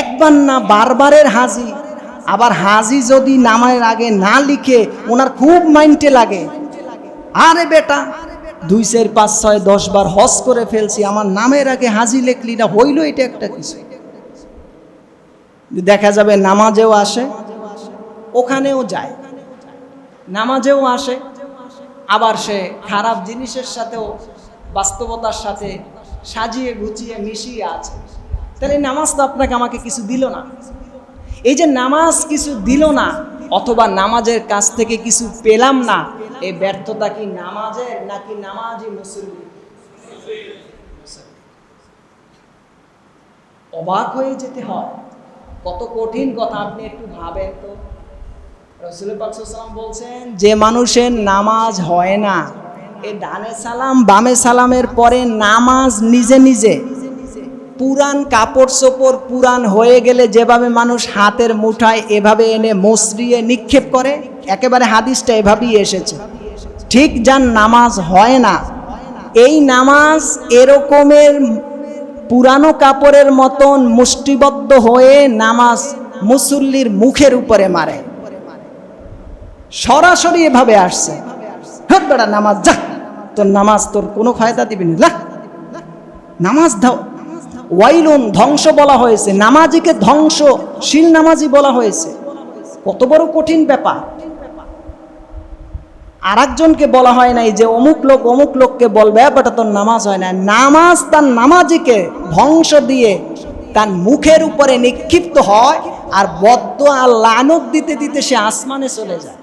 একবার না বারবারের হাজি, আবার হাজি যদি নামের আগে না লিখে ওনার খুব মাইন্ডে লাগে। আরে বেটা, দুই, চার, পাঁচ, ছয়, দশ বার হজ করে ফেলছি, আমার নামের আগে হাজি লেখলি না, হইল এটা একটা কিছু। দেখা যাবে নামাজেও আসে, ওখানেও যায়। নামাজেও আসে, আবার সে খারাপ জিনিসের সাথেও বাস্তবতার সাথে সাজিয়ে গুছিয়ে মিশিয়ে আছে। তাহলে নামাজ তো আপনাকে আমাকে কিছু দিল না। এই যে নামাজ কিছু দিল না, অথবা নামাজের কাছ থেকে কিছু পেলাম না, এই ব্যর্থতা কি নামাজের নাকি নামাজি মুসলিম অবাক হয়ে যেতে হয়। কত কঠিন কথা আপনি একটু ভাবেন তো। রসুল পাকসাল্লাম বলছেন, যে মানুষের নামাজ হয় না, এ ডানে সালাম বামে সালামের পরে নামাজ নিজে নিজে পুরান কাপড় চোপড় পুরান হয়ে গেলে যেভাবে মানুষ হাতের মুঠায় এভাবে এনে মসরিয়ে নিক্ষেপ করে, একেবারে হাদিসটা এভাবেই এসেছে। ঠিক যার নামাজ হয় না, এই নামাজ এরকমের পুরানো কাপড়ের মতন মুষ্টিবদ্ধ হয়ে নামাজ মুসল্লির মুখের উপরে মারে। সরাসরি এভাবে আসছে। নামাজ যা, তোর নামাজ তোর কোনো ফায়দা দিবি না নামাজ দাও। ওয়াইলুন ধ্বংস বলা হয়েছে, নামাজিকে ধ্বংস শিল নামাজি বলা হয়েছে। কত বড় কঠিন ব্যাপার। আর একজনকে বলা হয় নাই যে, অমুক লোক অমুক লোককে বলবে ব্যাপারটা তোর নামাজ হয় না। নামাজ তার নামাজিকে ধ্বংস দিয়ে তার মুখের উপরে নিক্ষিপ্ত হয়, আর বদ্ধ আর লানক দিতে দিতে সে আসমানে চলে যায়।